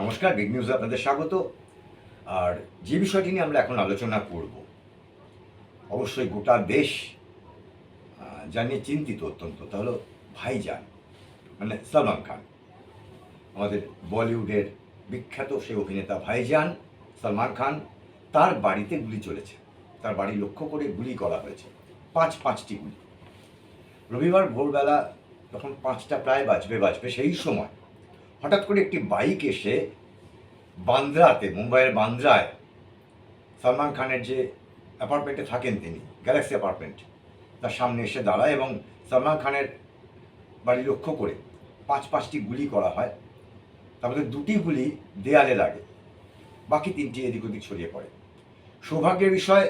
নমস্কার বিগ নিউজে আপনাদের স্বাগত। আর যে বিষয়টি নিয়ে আমরা এখন আলোচনা করব, অবশ্যই গোটা দেশ যা নিয়ে চিন্তিত অত্যন্ত। তা হলো ভাইজান মানে সালমান খান, আমাদের বলিউডের বিখ্যাত সেই অভিনেতা ভাইজান সালমান খান, তার বাড়িতে গুলি চলেছে। তার বাড়ি লক্ষ্য করে গুলি করা হয়েছে, পাঁচ পাঁচটি গুলি। রবিবার ভোরবেলা তখন পাঁচটা প্রায় বাজবে বাজবে সেই সময় হঠাৎ করে একটি বাইক এসে বান্দ্রাতে, মুম্বাইয়ের বান্দ্রায় সলমান খানের যে অ্যাপার্টমেন্টে থাকেন তিনি গ্যালাক্সি অ্যাপার্টমেন্ট তার সামনে এসে দাঁড়ায় এবং সলমান খানের বাড়ি লক্ষ্য করে পাঁচ পাঁচটি গুলি করা হয়। তার মধ্যে দুটি গুলি দেয়ালে লাগে, বাকি তিনটি এদিক ওদিক ছড়িয়ে পড়ে। সৌভাগ্যের বিষয়,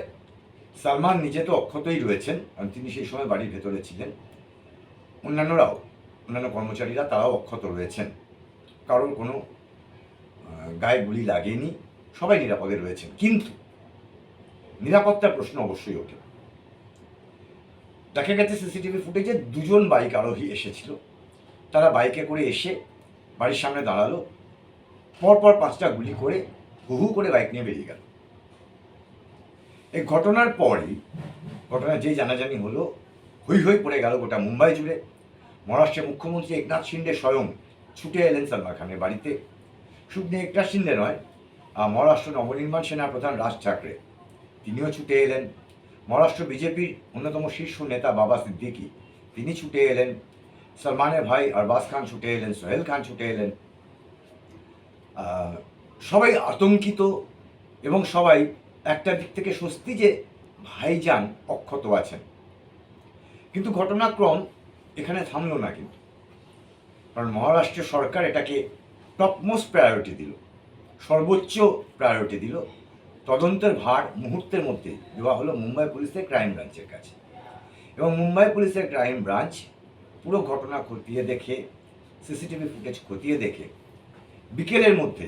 সালমান নিজে তো অক্ষতই রয়েছেন, কারণ তিনি সেই সময় বাড়ির ভেতরে ছিলেন। অন্যান্যরাও, অন্যান্য কর্মচারীরা তারাও অক্ষত রয়েছেন। কারোর কোনো গায়ে গুলি লাগেনি, সবাই নিরাপদে রয়েছেন। কিন্তু নিরাপত্তার প্রশ্ন অবশ্যই ওঠে। দেখা গেছে সিসিটিভি ফুটেজে দুজন বাইক আরোহী এসেছিল। তারা বাইকে করে এসে বাড়ির সামনে দাঁড়াল। পরপর পাঁচটা গুলি করে হু হু করে বাইক নিয়ে বেরিয়ে গেল। এই ঘটনার পরই ঘটনা যেই জানাজানি হলো, হই হই পড়ে গেল গোটা মুম্বাই জুড়ে। মহারাষ্ট্রের মুখ্যমন্ত্রী একনাথ শিন্ডে স্বয়ং ছুটে এলেন সালমান খানের বাড়িতে। শুধু একটা শিন্ডে নয় মহারাষ্ট্র নবনির্মাণ সেনা প্রধান রাজ ঠাকরে। তিনিও ছুটে এলেন। মহারাষ্ট্র বিজেপির অন্যতম শীর্ষ নেতা বাবা সিদ্দিকি। তিনি ছুটে এলেন। সলমানের ভাই আরবাজ খান ছুটে এলেন, সোহেল খান ছুটে এলেন। সবাই আতঙ্কিত এবং সবাই একটা দিক থেকে স্বস্তি যে ভাইজান অক্ষত আছেন। কিন্তু ঘটনাক্রম এখানে থামল না কিন্তু। কারণ মহারাষ্ট্র সরকার এটাকে টপমোস্ট প্রায়োরিটি দিল, সর্বোচ্চ প্রায়োরিটি দিল। তদন্তের ভার মুহূর্তের মধ্যে দেওয়া হলো মুম্বাই পুলিশের ক্রাইম ব্রাঞ্চের কাছে। এবং মুম্বাই পুলিশের ক্রাইম ব্রাঞ্চ পুরো ঘটনা খতিয়ে দেখে সিসিটিভি ফুটেজ খতিয়ে দেখে, বিকেলের মধ্যে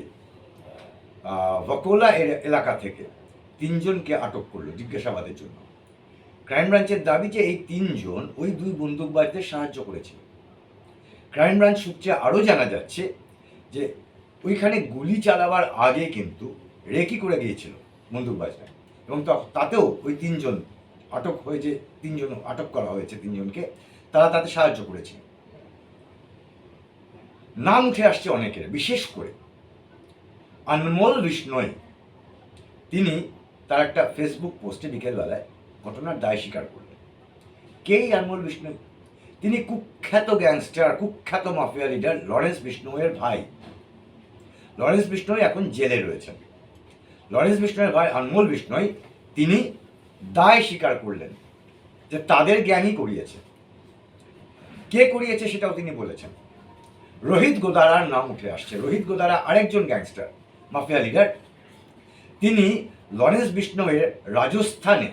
বকোলা এলাকা থেকে তিনজনকে আটক করল জিজ্ঞাসাবাদের জন্য। ক্রাইম ব্রাঞ্চের দাবি যে এই তিনজন ওই দুই বন্দুকবাজদের সাহায্য করেছিল। ক্রাইম ব্রাঞ্চ সূত্রে আরও জানা যাচ্ছে যে ওইখানে গুলি চালাবার আগে কিন্তু রেকি করে গিয়েছিল বন্দুকবাজরা এবং তাতেও ওই তিনজন আটক হয়ে যে তিনজন আটক করা হয়েছে তিনজনকে। তারা তাতে সাহায্য করেছে। নাম উঠে আসছে অনেকের, বিশেষ করে আনমোল বিষ্ণয় তিনি তার একটা ফেসবুক পোস্টে বিকেলবেলায় ঘটনার দায় স্বীকার করলেন। কে এই আনমোল বিষ্ণয় তিনি কুখ্যাত গ্যাংস্টার, কুখ্যাত মাফিয়া লিডার লরেন্স বিষ্ণুয়ের ভাই। লরেন্স বিষ্ণয় এখন জেলে রয়েছেন। লরেন্স বিষ্ণয়ের ভাই আনমোল বিষ্ণয় তিনি দায় স্বীকার করলেন যে তাদের জ্ঞানই করিয়েছে। কে করিয়েছে সেটাও তিনি বলেছেন। রোহিত গোদারার নাম উঠে আসছে। রোহিত গোদারা আরেকজন গ্যাংস্টার, মাফিয়া লিডার। তিনি লরেন্স বিষ্ণবের রাজস্থানে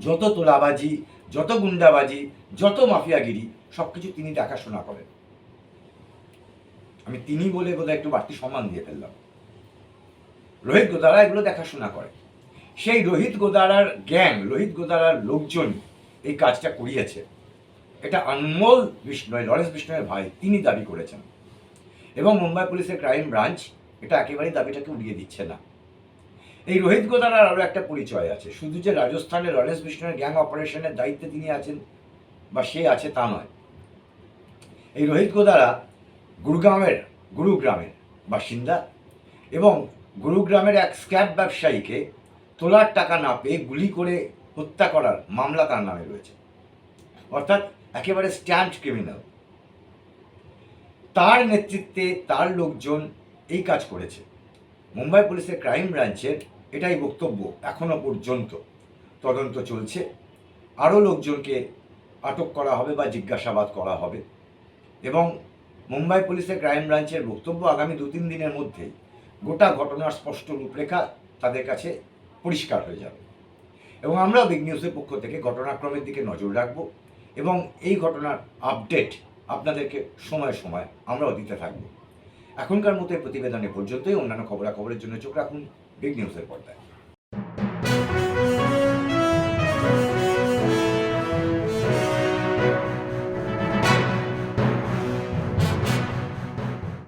যত তোলাবাজি যত গুন্ডাবাজি, যত মাফিয়াগিরি সব কিছু তিনি দেখাশোনা করেন। আমি তিনি বলে বোধহয় একটু বাড়তি সম্মান দিয়ে ফেললাম। রোহিত গোদারা এগুলো দেখাশোনা করে। সেই রোহিত গোদারার গ্যাং, রোহিত গোদারার লোকজন এই কাজটা করিয়েছে। এটা আনমোল বিষ্ণয়, লরেন্স বিষ্ণয়ের ভাই, তিনি দাবি করেছেন। এবং মুম্বাই পুলিশের ক্রাইম ব্রাঞ্চ এটা একেবারেই দাবিটাকে উড়িয়ে দিচ্ছে না। এই রোহিত গোদারার আরও একটা পরিচয় আছে। শুধু যে রাজস্থানে লরেন্স বিষ্ণয়ের গ্যাং অপারেশনের দায়িত্বে তিনি আছেন বা সে আছে তা নয়। এই রোহিত গোদারা গুরুগ্রামের গুরুগ্রামের বাসিন্দা এবং গুরুগ্রামের এক স্ক্যাব ব্যবসায়ীকে তোলার টাকা না পেয়ে গুলি করে হত্যা করার মামলা তার নামে রয়েছে। অর্থাৎ একেবারে স্ট্যান্ড ক্রিমিনাল। তার নেতৃত্বে তার লোকজন এই কাজ করেছে। মুম্বাই পুলিশের ক্রাইম ব্রাঞ্চের এটাই বক্তব্য এখনও পর্যন্ত। তদন্ত চলছে। আরও লোকজনকে আটক করা হবে বা জিজ্ঞাসাবাদ করা হবে। এবং মুম্বাই পুলিশের ক্রাইম ব্রাঞ্চের বক্তব্য আগামী দু তিন দিনের মধ্যেই গোটা ঘটনার স্পষ্ট রূপরেখা তাদের কাছে পরিষ্কার হয়ে যাবে। এবং আমরাও বিগ নিউজের পক্ষ থেকে ঘটনাক্রমের দিকে নজর রাখব এবং এই ঘটনার আপডেট আপনাদেরকে সময় সময় আমরাও দিতে থাকব। এখনকার মতো প্রতিবেদনে পর্যন্তই। অন্যান্য খবরাখবরের জন্য চোখ রাখুন। বিগ নিউজের পর্দায়